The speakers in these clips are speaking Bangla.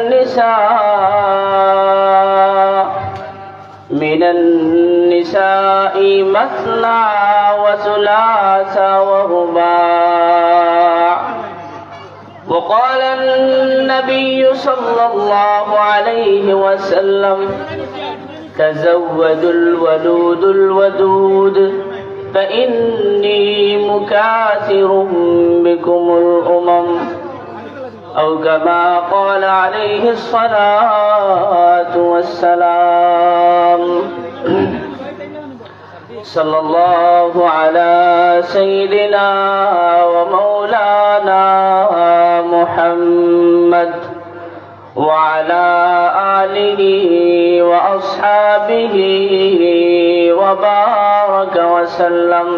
النساء من النساء مثنى وثلاث ورباع. وقال النبي صلى الله عليه وسلم تزودوا الولود الودود فإني مكاثر بكم الأمم. أو كما قال عليه الصلاة والسلام. صلى الله على سيدنا ومولانا محمد وعلى آله وأصحابه وبارك وسلم.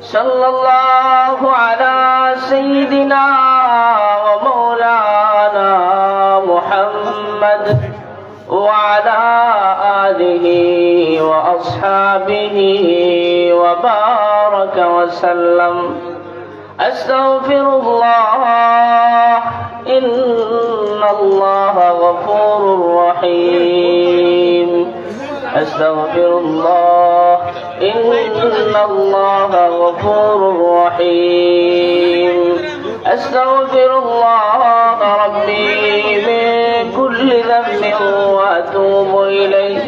صلى الله على سيدنا وعلى آله وأصحابه وبارك وسلم. أستغفر الله. إن الله غفور رحيم. أستغفر الله. إن الله غفور رحيم. أستغفر الله ربي من ذنب وأتوب إليه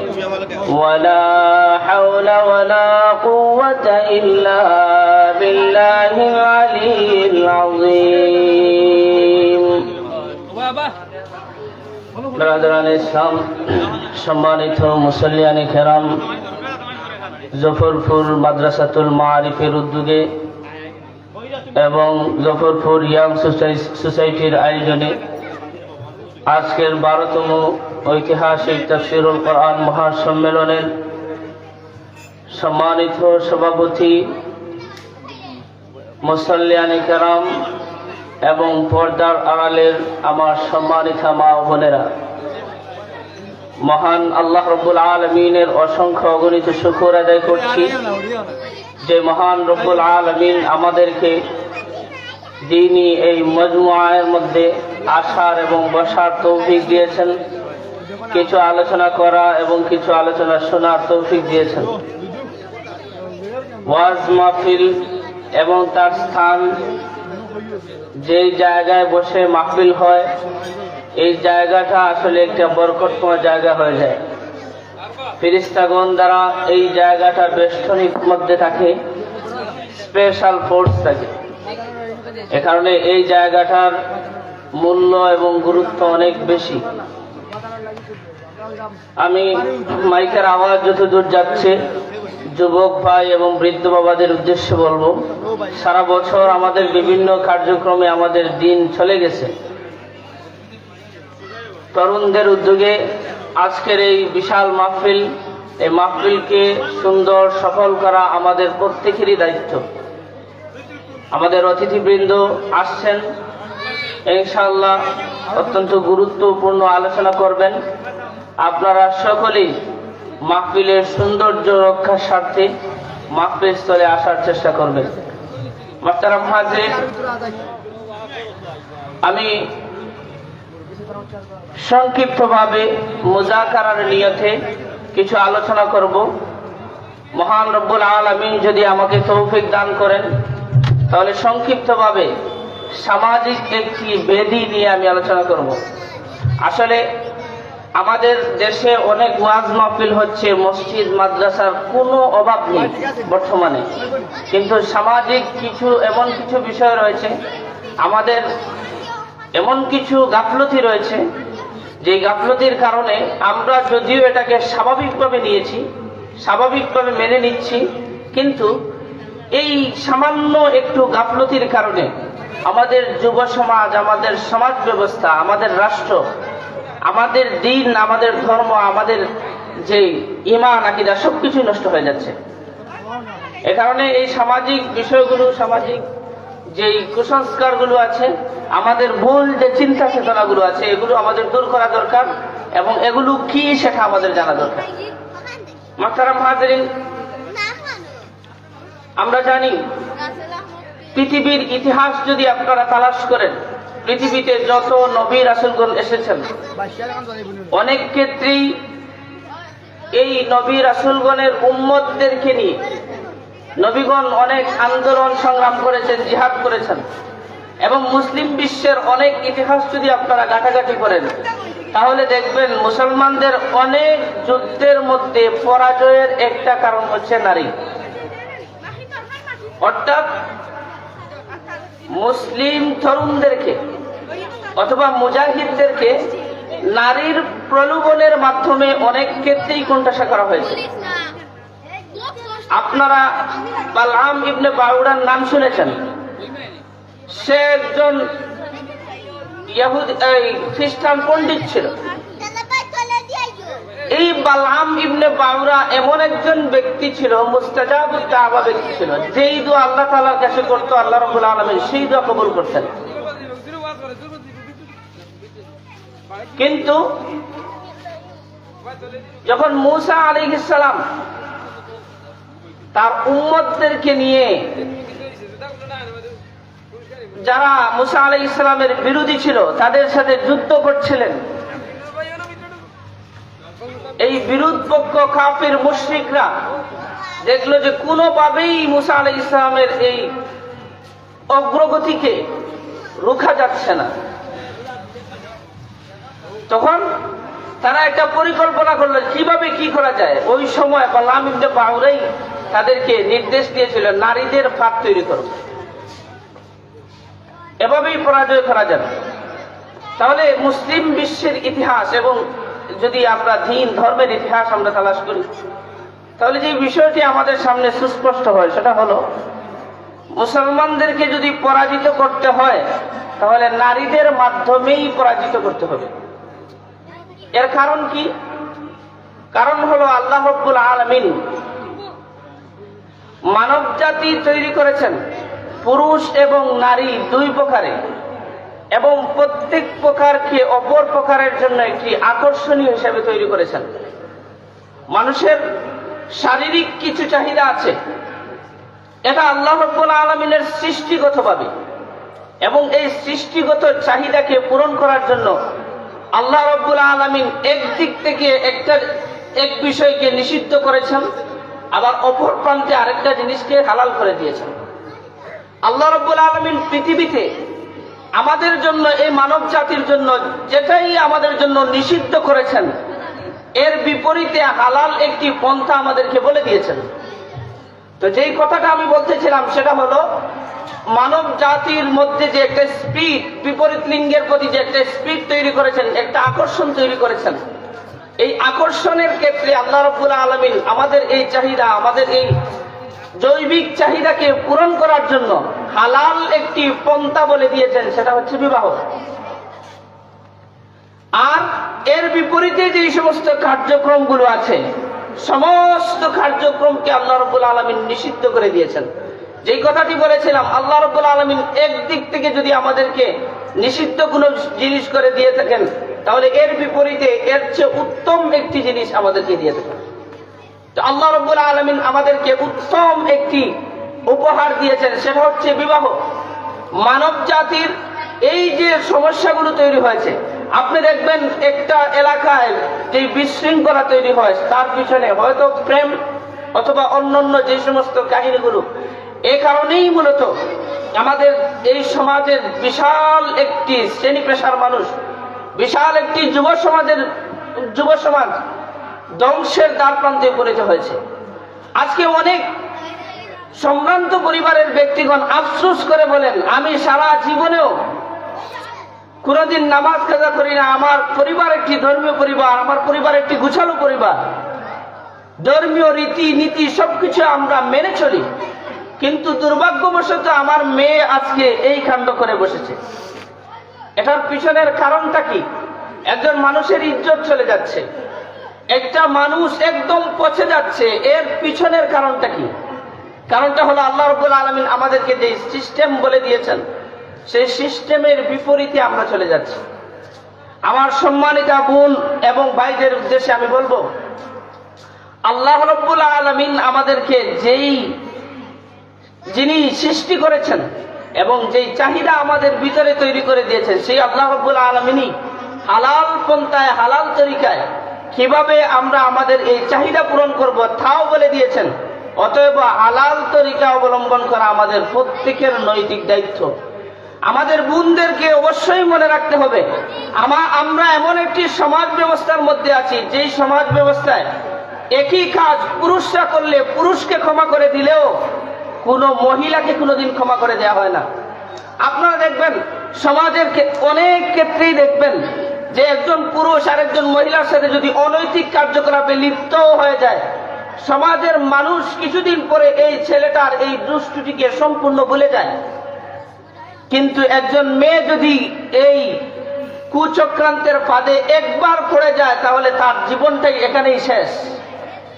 ولا حول ولا قوة إلا بالله العلي العظيم ব্রাদারান ইসলাম সম্মানিত মুসল্লিয়ানি খেরাম জফরপুর মাদ্রাসাতুল মারিফের উদ্যোগে এবং জফরপুর ইয়াং সোসাইটির আয়োজনে আজকের বারোতম ঐতিহাসিক তফসিরুল কোরআন মহাসম্মেলনের সম্মানিত সভাপতি, মুসল্লিয়ানি কেরাম এবং পর্দার আড়ালের আমার সম্মানিত মা বোনেরা, মহান আল্লাহ রব্বুল আলমিনের অসংখ্য অগণিত শুকুর আদায় করছি যে মহান রব্বুল আলমিন আমাদেরকে দিনই এই মজমুআয়ের মধ্যে আসার এবং বসার তৌফিক দিয়েছেন। কিছু আলোচনা করা এবং কিছু আলোচনা শোনার তৌফিক দিয়েছেন। ওয়াজ মাহফিল এবং তার স্থান যেই জায়গায় বসে মাহফিল হয়, এই জায়গাটা আসলে একটা বরকটময় জায়গা হয়ে যায়। ফিরিস্তাগণ দ্বারা এই জায়গাটা বেষ্টনিক মধ্যে থাকে স্পেশাল ফোর্স থাকে। এ কারণে এই জায়গাটার মূল্য এবং গুরুত্ব অনেক বেশি। আমি মাইকের আওয়াজ যতদূর যাচ্ছে, যুবক ভাই এবং বৃদ্ধ বাবাদের উদ্দেশ্যে বলব, সারা বছর আমাদের বিভিন্ন কার্যক্রমে আমাদের দিন চলে গেছে। তরুণদের উদ্যোগে আজকের এই বিশাল মাহফিল, এই মাহফিলকে সুন্দর সফল করা আমাদের প্রত্যেকেরই দায়িত্ব। আমাদের অতিথিবৃন্দ আসছেন ইনশাআল্লাহ অত্যন্ত গুরুত্বপূর্ণ আলোচনা করবেন। আপনারা সকলেই মাহফিলের সৌন্দর্য রক্ষার স্বার্থে মাহফিল স্থলে আসার চেষ্টা করবেন। মাস্টারাম হাজরিন আমি সংক্ষিপ্তভাবে নিয়তে কিছু আলোচনা করব। মহান রব্বুল আলমিন যদি আমাকে তৌফিক দান করেন, তাহলে সংক্ষিপ্তভাবে সামাজিক একটি বেদি নিয়ে আমি আলোচনা করব। আসলে আমাদের দেশে অনেক ওয়াজ মাহফিল হচ্ছে, মসজিদ, মাদ্রাসার কোনো অভাব নেই বর্তমানে। কিন্তু সামাজিক কিছু, এমন কিছু বিষয় রয়েছে, আমাদের এমন কিছু গাফলতি রয়েছে, যে গাফলতির কারণে আমরা যদিও এটাকে স্বাভাবিকভাবে নিয়েছি, স্বাভাবিকভাবে মেনে নিচ্ছি, কিন্তু এই সামান্য একটু গাফলতির কারণে আমাদের যুব সমাজ, আমাদের সমাজ ব্যবস্থা, আমাদের রাষ্ট্র, আমাদের দিন, আমাদের ধর্ম, আমাদের যে ইমান, আকিদা সবকিছু নষ্ট হয়ে যাচ্ছে। এ কারণে এই সামাজিক বিষয়গুলো, সামাজিক যে কুসংস্কারগুলো আছে, আমাদের ভুল যে চিন্তা চেতনাগুলো আছে, এগুলো আমাদের দূর করা দরকার এবং এগুলো কি সেটা আমাদের জানা দরকার। মাস্টারাম হাজরিন, আমরা জানি পৃথিবীর ইতিহাস যদি আপনারা তালাশ করেন, পৃথিবীতে যত নবী রাসুলগণ এসেছেন, অনেক ক্ষেত্রেই এই নবী রাসুলগণের উম্মতদেরকে নিয়ে নবীগণ অনেক আন্দোলন সংগ্রাম করেছেন, জিহাদ করেছেন। এবং মুসলিম বিশ্বের অনেক ইতিহাস যদি আপনারা ঘাটাঘাটি করেন, তাহলে দেখবেন মুসলমানদের অনেক যুদ্ধের মধ্যে পরাজয়ের একটা কারণ হচ্ছে নারী। অর্থাৎ মুসলিম তরুণদেরকে অথবা মুজাহিদদেরকে নারীর প্রলোভনের মাধ্যমে অনেক ক্ষেত্রেই কোণঠাসা করা হয়েছে। আপনারা বালআম ইবনে বাউরার নাম শুনেছেন? সে একজন খ্রিস্টান পণ্ডিত ছিল। এই বালাম ইবনে বাউরা এমন একজন ব্যক্তি ছিল মুস্তাজাবুদ দাওয়া ব্যক্তি ছিল। যেই দোয়া আল্লাহ তাআলার কাছে করতো, আল্লাহ রাব্বুল আলামিন সেই দোয়া কবুল করতেন। কিন্তু যখন মুসা আলাইহিস ইসলাম তার উম্মতদেরকে নিয়ে যারা মুসা আলাই ইসলামের বিরোধী ছিল, তাদের সাথে যুদ্ধ করছিলেন এই বিরোধ পক্ষ কাফির মুশ্রিকরা দেখল যে কোনোভাবেই মুসা আলাই ইসলামের এই অগ্রগতিকে রুখা যাচ্ছে না। তখন তারা একটা পরিকল্পনা করল কীভাবে কি করা যায়। ওই সময় বালাম ইবনে বাউরাই তাদেরকে নির্দেশ দিয়েছিল, নারীদের ফাঁক তৈরি করো। এভাবেই পরাজয় করা যাবে। তাহলে মুসলিম বিশ্বের ইতিহাস এবং যদি আমরা দিন, ধর্মের ইতিহাস আমরা তালাশ করি, তাহলে যে বিষয়টি আমাদের সামনে সুস্পষ্ট হয়, সেটা হলো, মুসলমানদেরকে যদি পরাজিত করতে হয়, তাহলে নারীদের মাধ্যমেই পরাজিত করতে হবে। এর কারণ কি? কারণ হলো আল্লাহ রব্বুল আলমিন মানব জাতি তৈরি করেছেন, পুরুষ এবং নারী দুই প্রকারে। এবং প্রত্যেক প্রকারকে অপর প্রকারের জন্য একটি আকর্ষণীয় হিসেবে তৈরি করেছেন। মানুষের শারীরিক কিছু চাহিদা আছে। এটা আল্লাহ রব্বুল আলমিনের সৃষ্টিগতভাবে এবং এই সৃষ্টিগত চাহিদাকে পূরণ করার জন্য আল্লাহ রব্বুল আলমিন একদিক থেকে একটা, এক বিষয়কে নিষিদ্ধ করেছেন, আবার অপর প্রান্তে আরেকটা জিনিসকে হালাল করে দিয়েছেন। আল্লাহ রব্বুল আলমিন পৃথিবীতে আমাদের জন্য, এই মানব জাতির জন্য যেটাই আমাদের জন্য নিষিদ্ধ করেছেন, এর বিপরীতে হালাল একটি পন্থা আমাদেরকে বলে দিয়েছেন। তো যেই কথাটা আমি বলতেছিলাম, সেটা হলো, মানব জাতির মধ্যে যে একটা স্পিড, বিপরীত লিঙ্গের প্রতি যে একটা স্পিড তৈরি করেছেন, একটা আকর্ষণ তৈরি করেছেন, এই আকর্ষণের ক্ষেত্রে আল্লাহ রব্বুল আলমিন আমাদের এই চাহিদা, আমাদের এই জৈবিক চাহিদাকে পূরণ করার জন্য হালাল একটি পন্থা বলে দিয়েছেন, সেটা হচ্ছে বিবাহ। আর এর বিপরীতে যে সমস্ত কার্যক্রমগুলো আছে, সমস্ত কার্যক্রমকে আল্লাহ রব্বুল আলমিন নিষিদ্ধ করে দিয়েছেন। যেই কথাটি বলেছিলাম, আল্লাহ রব্বুল আলমিন একদিক থেকে যদি আমাদেরকে নিষিদ্ধ কোনো জিনিস করে দিয়ে থাকেন, তাহলে এর বিপরীতে এর চেয়ে উত্তম একটি জিনিস আমাদেরকে দিয়ে থাকেন। আল্লাহ রব্বুল আলমিন আমাদেরকে উত্তম একটি উপহার দিয়েছেন, সেটা হচ্ছে বিবাহ। মানব জাতির এই যে সমস্যাগুলো তৈরি হয়েছে, আপনি দেখবেন একটা এলাকায় যে বিশৃঙ্খলা তৈরি হয়, তার পিছনে হয়তো প্রেম অথবা অন্যান্য যে সমস্ত কাহিনীগুলো, এ কারণেই মূলত আমাদের এই সমাজের বিশাল একটি শ্রেণি পেশার মানুষ, বিশাল একটি যুব সমাজের, যুব সমাজ ধ্বংসের দ্বার প্রান্তে উপনীত হয়েছে। আজকে অনেক সম্ভ্রান্ত পরিবারের ব্যক্তিগণ আফসুস করে বলেন, আমি সারা জীবনেও কোনোদিন নামাজ কাজা করি না। আমার পরিবার একটি ধর্মীয় পরিবার, আমার পরিবার একটি গুছালো পরিবার। ধর্মীয় রীতি নীতি সবকিছু আমরা মেনে চলি। কিন্তু দুর্ভাগ্যবশত আমার মেয়ে আজকে এই কাণ্ড করে বসেছে। এটার পিছনের কারণটা কি? একজন মানুষের ইজ্জত চলে যাচ্ছে। একটা মানুষ একদম পচে যাচ্ছে। এর পিছনের কারণটা কি? কারণটা হলো আল্লাহ রব্বুল আলমিন আমাদেরকে যে সিস্টেম বলে দিয়েছেন, সেই সিস্টেমের বিপরীতে আমরা চলে যাচ্ছি। আমার সম্মানিতা বোন এবং ভাইদের উদ্দেশ্যে আমি বলব, আল্লাহ রব্বুল আলমিন আমাদেরকে যেই যিনি সৃষ্টি করেছেন এবং যেই চাহিদা আমাদের ভিতরে তৈরি করে দিয়েছেন, সেই আল্লাহ রব্বুল আলমিনই হালাল পন্থায়, হালাল তরিকায় কীভাবে আমরা আমাদের এই চাহিদা পূরণ করব, তাও বলে দিয়েছেন। অতএব হালাল তরিকা অবলম্বন করা আমাদের প্রত্যেকের নৈতিক দায়িত্ব। আমাদের বোনদেরকে অবশ্যই মনে রাখতে হবে, আমা, আমরা এমন একটি সমাজ ব্যবস্থার মধ্যে আছি, যেই সমাজ ব্যবস্থায় একই কাজ পুরুষরা করলে পুরুষকে ক্ষমা করে দিলেও কোনো মহিলাকে কোনোদিন ক্ষমা করে দেওয়া হয় না। আপনারা দেখবেন, সমাজের অনেক ক্ষেত্রেই দেখবেন যে একজন পুরুষ আর একজন মহিলার সাথে যদি অনৈতিক কার্যকলাপে লিপ্তও হয়ে যায় সমাজের মানুষ কিছুদিন পরে এই ছেলেটার এই দুষ্টুটিকে সম্পূর্ণ ভুলে যায়। কিন্তু একজন মেয়ে যদি এই কুচক্রান্তের ফাঁদে একবার পড়ে যায়, তাহলে তার জীবনটাই এখানেই শেষ।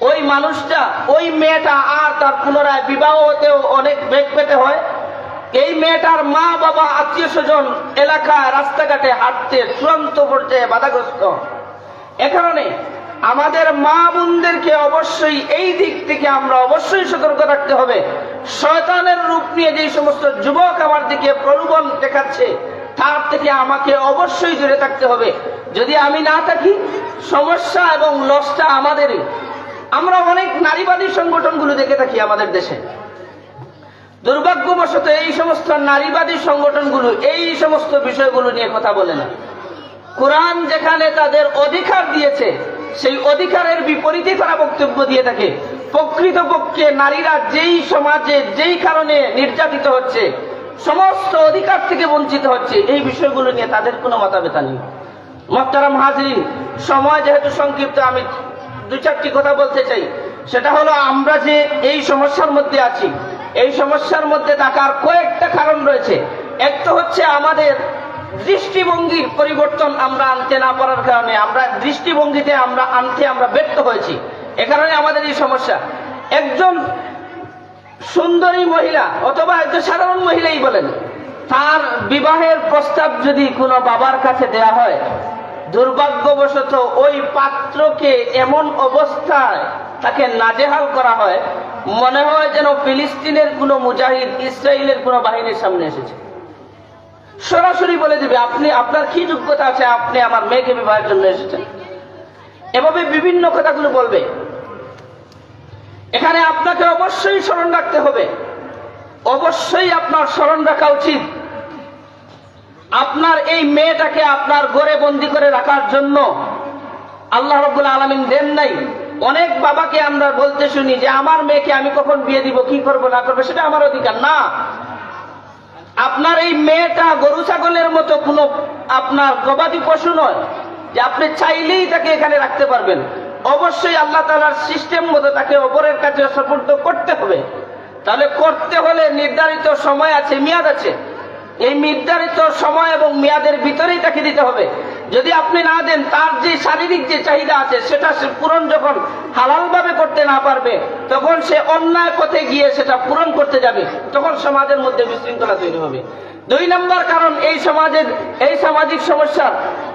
ওই মানুষটা, ওই মেয়েটা আর তার পুনরায় বিবাহ হতেও অনেক বেগ পেতে হয়। এই মেয়েটার মা, বাবা, আত্মীয় স্বজন এলাকা রাস্তাঘাটে হাঁটতে, চূড়ান্ত পর্যায়ে বাধাগ্রস্ত। এ কারণে আমাদের মা বোনদেরকে অবশ্যই এই দিক থেকে আমরা অবশ্যই সতর্ক রাখতে হবে। শয়তানের রূপ নিয়ে যে সমস্ত যুবক আমার দিকে প্রলোভন দেখাচ্ছে, তার থেকে আমাকে অবশ্যই দূরে থাকতে হবে। যদি আমি না থাকি, সমস্যা এবং লসটা আমাদেরই আমরা অনেক নারীবাদী সংগঠনগুলো দেখে থাকি আমাদের দেশে। দুর্ভাগ্যবশত এই সমস্ত নারীবাদী সংগঠনগুলো এই সমস্ত বিষয়গুলো নিয়ে কথা বলে না। কোরআন যেখানে তাদের অধিকার দিয়েছে সেই অধিকারের বিপরীতে তারা বক্তব্য দিয়ে থাকে। প্রকৃতপক্ষে নারীরা যেই সমাজে যেই কারণে নির্যাতিত হচ্ছে, সমস্ত অধিকার থেকে বঞ্চিত হচ্ছে, এই বিষয়গুলো নিয়ে তাদের কোনো মাতাবেতা নেই। মহতারাম হাজরিন, সময় যেহেতু সংক্ষিপ্ত, আমি দু চারটি কথা বলতে চাই। সেটা হলো, আমরা যে এই সমস্যার মধ্যে আছি, এই সমস্যার মধ্যে থাকার কয়েকটা কারণ রয়েছে। এক তো হচ্ছে আমাদের দৃষ্টিভঙ্গির পরিবর্তন আমরা আনতে না পারার কারণে আমরা দৃষ্টিভঙ্গিতে আমরা আনতে আমরা ব্যর্থ হয়েছি। এ কারণে আমাদের এই সমস্যা। একজন সুন্দরী মহিলা অথবা একজন সাধারণ মহিলাই বলেন, তার বিবাহের প্রস্তাব যদি কোনো বাবার কাছে দেয়া হয়, দুর্ভাগ্যবশত ওই পাত্রকে এমন অবস্থায় তাকে নাজেহাল করা হয়, মনে হয় যেন ফিলিস্তিনের কোনো মুজাহিদ ইসরায়েলের কোনো বাহিনীর সামনে এসেছে। সরাসরি বলে দিবে, আপনি, আপনার কি যোগ্যতা আছে? আপনি আমার মেয়েকে বিবাহের জন্য এসেছেন। এভাবে বিভিন্ন কথাগুলো বলবে। এখানে আপনাকে অবশ্যই স্মরণ রাখতে হবে। অবশ্যই আপনার স্মরণ রাখা উচিত। আপনার এই মেয়েটাকে আপনার ঘরে বন্দি করে রাখার জন্য আল্লাহ রব্বুল আলমিন দেন নাই। অনেক বাবাকে আমরা বলতে শুনি যে, আমার মেয়েকে আমি কখন বিয়ে দিব, কি করব, না করব? সেটা আমার অধিকার না। আপনার এই মেয়েটা গরু ছাগলের মতো কোনো আপনার গবাদি পশু নয়, যে আপনি চাইলেই তাকে এখানে রাখতে পারবেন। অবশ্যই আল্লাহ তালার সিস্টেম মতো তাকে অপরের কাছে সফর্দ করতে হবে। তাহলে করতে হলে নির্ধারিত সময় আছে, মেয়াদ আছে। এই নির্ধারিত সময় এবং মেয়াদের ভিতরেই তাকে দিতে হবে। যদি আপনি না দেন, তার যে শারীরিক যে চাহিদা আছে, সেটা সে পূরণ যখন হালালভাবে করতে না পারবে, তখন সে অন্যায় পথে গিয়ে সেটা পূরণ করতে যাবে, তখন সমাজের মধ্যে বিশৃঙ্খলা তৈরি হবে। দুই নম্বর কারণ এই সমাজের, এই সামাজিক সমস্যার।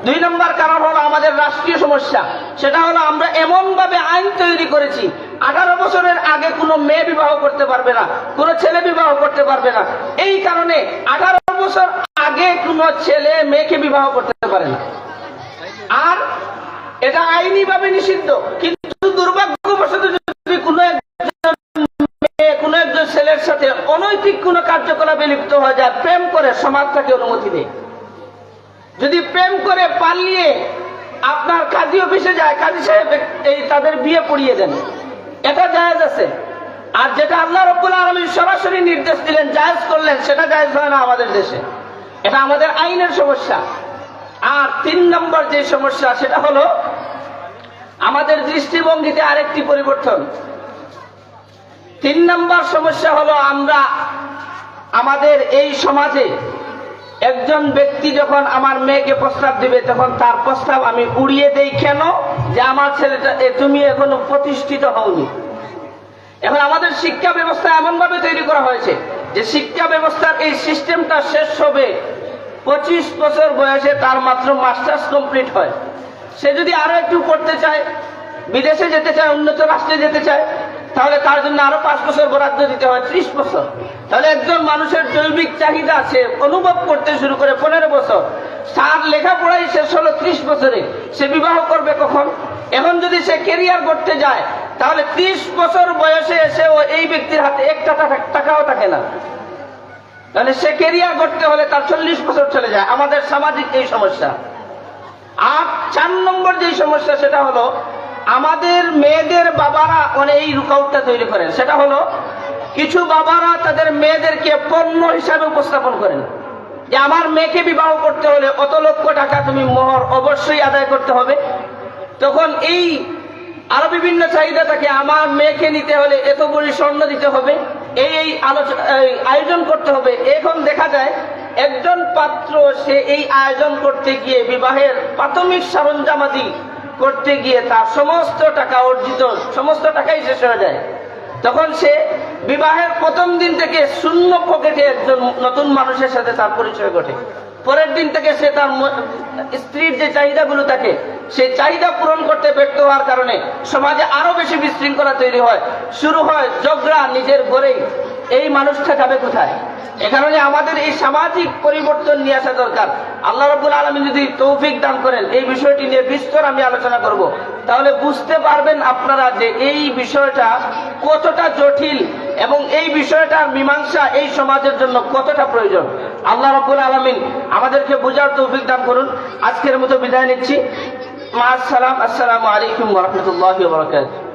দুই নম্বর কারণ হলো আমাদের রাষ্ট্রীয় সমস্যা। সেটা হলো আমরা এমনভাবে আইন তৈরি করেছি, আঠারো বছরের আগে কোনো মেয়ে বিবাহ করতে পারবে না, কোনো ছেলে বিবাহ করতে পারবে না। এই কারণে আঠারো বছর আগে কোনো ছেলে মেয়েকে বিবাহ করতে পারে না। আর এটা আইনি ভাবে নিষিদ্ধ। কিন্তু দুর্ভাগ্যবশত যদি কোনো একজন কোনো একজন ছেলের সাথে অনৈতিক কোনো কার্যকলাপে লিপ্ত হয়ে যায়, প্রেম করে সমাজ তাকে অনুমতি দেয় যদি প্রেম করে পালিয়ে আপনার কাজী অফিসে যায়, কাজী সাহেব এই তাদের বিয়ে পড়িয়ে দেন। এটা জায়েজ আছে। আর যেটা আল্লাহ রব্বুল আলমী সরাসরি নির্দেশ দিলেন, জায়েজ করলেন, সেটা জায়েজ হয় না আমাদের দেশে। এটা আমাদের আইনের সমস্যা। আর তিন নম্বর যে সমস্যা, সেটা হলো আমাদের দৃষ্টিভঙ্গিতে আরেকটি পরিবর্তন। তিন নম্বর সমস্যা হলো আমরা আমাদের এই সমাজে একজন ব্যক্তি যখন আমার মেয়েকে প্রস্তাব দিবে, তখন তার প্রস্তাব আমি উড়িয়ে দেই কেন? যে আমার ছেলেটা তুমি এখনও প্রতিষ্ঠিত হওনি। এখন আমাদের শিক্ষা ব্যবস্থা এমনভাবে তৈরি করা হয়েছে যে শিক্ষা ব্যবস্থার এই সিস্টেমটা শেষ হবে। পঁচিশ বছর বয়সে তার মাত্র মাস্টার্স কমপ্লিট হয়। সে যদি আরও একটু পড়তে চায়, বিদেশে যেতে চায়, উন্নত রাষ্ট্রে যেতে চায়, তাহলে তার জন্য আরও পাঁচ বছর বরাদ্দ দিতে হয়, ত্রিশ বছর। তাহলে একজন মানুষের জৈবিক চাহিদা আছে অনুভব করতে শুরু করে পনেরো বছর। তার লেখাপড়াই শেষ হলো ত্রিশ বছরে। সে বিবাহ করবে কখন? এখন যদি সে কেরিয়ার করতে যায়, তাহলে ত্রিশ বছর বয়সে এসে ও এই ব্যক্তির হাতে একটা টাকা- টাকাও থাকে না। তাহলে সে কেরিয়ার করতে হলে তার চল্লিশ বছর চলে যায়। আমাদের সামাজিক এই সমস্যা। আর চার নম্বর যে সমস্যা, সেটা হলো আমাদের মেয়েদের বাবারা অনেক এই রুকাউটটা তৈরি করেন। সেটা হলো কিছু বাবারা তাদের মেয়েদেরকে পণ্য হিসাবে উপস্থাপন করেন। যে আমার মেয়েকে বিবাহ করতে হলে অত লক্ষ টাকা তুমি মোহর অবশ্যই আদায় করতে হবে। তখন এই আরও বিভিন্ন চাহিদা থাকে। আমার মেয়েকে নিতে হলে এত বড়ি স্বর্ণ দিতে হবে। এই এই আলোচনা আয়োজন করতে হবে। এখন দেখা যায়, একজন পাত্র সে এই আয়োজন করতে গিয়ে বিবাহের প্রাথমিক সরঞ্জামাদি করতে গিয়ে তার সমস্ত টাকা অর্জিত, সমস্ত টাকাই শেষ হয়ে যায়। তখন সে বিবাহের প্রথম দিন থেকে শূন্য পকেটে একজন নতুন মানুষের সাথে তার পরিচয় ঘটে। পরের দিন থেকে সে তার স্ত্রীর যে চাহিদাগুলো থাকে সেই চাহিদা পূরণ করতে ব্যর্থ হওয়ার কারণে সমাজে আরও বেশি বিশৃঙ্খলা তৈরি হয়। শুরু হয় ঝগড়া নিজের ঘরেই। এই মানুষটা যাবে কোথায়? এ কারণে আমাদের এই সামাজিক পরিবর্তন নিয়ে আসা দরকার। আল্লাহ রব্বুল আলমী যদি তৌফিক দান করেন, এই বিষয়টি নিয়ে বিস্তর আমি আলোচনা করব। তাহলে বুঝতে পারবেন আপনারা যে এই বিষয়টা কতটা জটিল এবং এই বিষয়টা মীমাংসা এই সমাজের জন্য কতটা প্রয়োজন। আল্লাহ রব্বুল আলমিন আমাদেরকে বোঝার তৌফিক দান করুন। আজকের মতো বিদায় নিচ্ছি। মা আসসালাম, আসসালামু আলাইকুম রহমতুল্লাহ বরকাত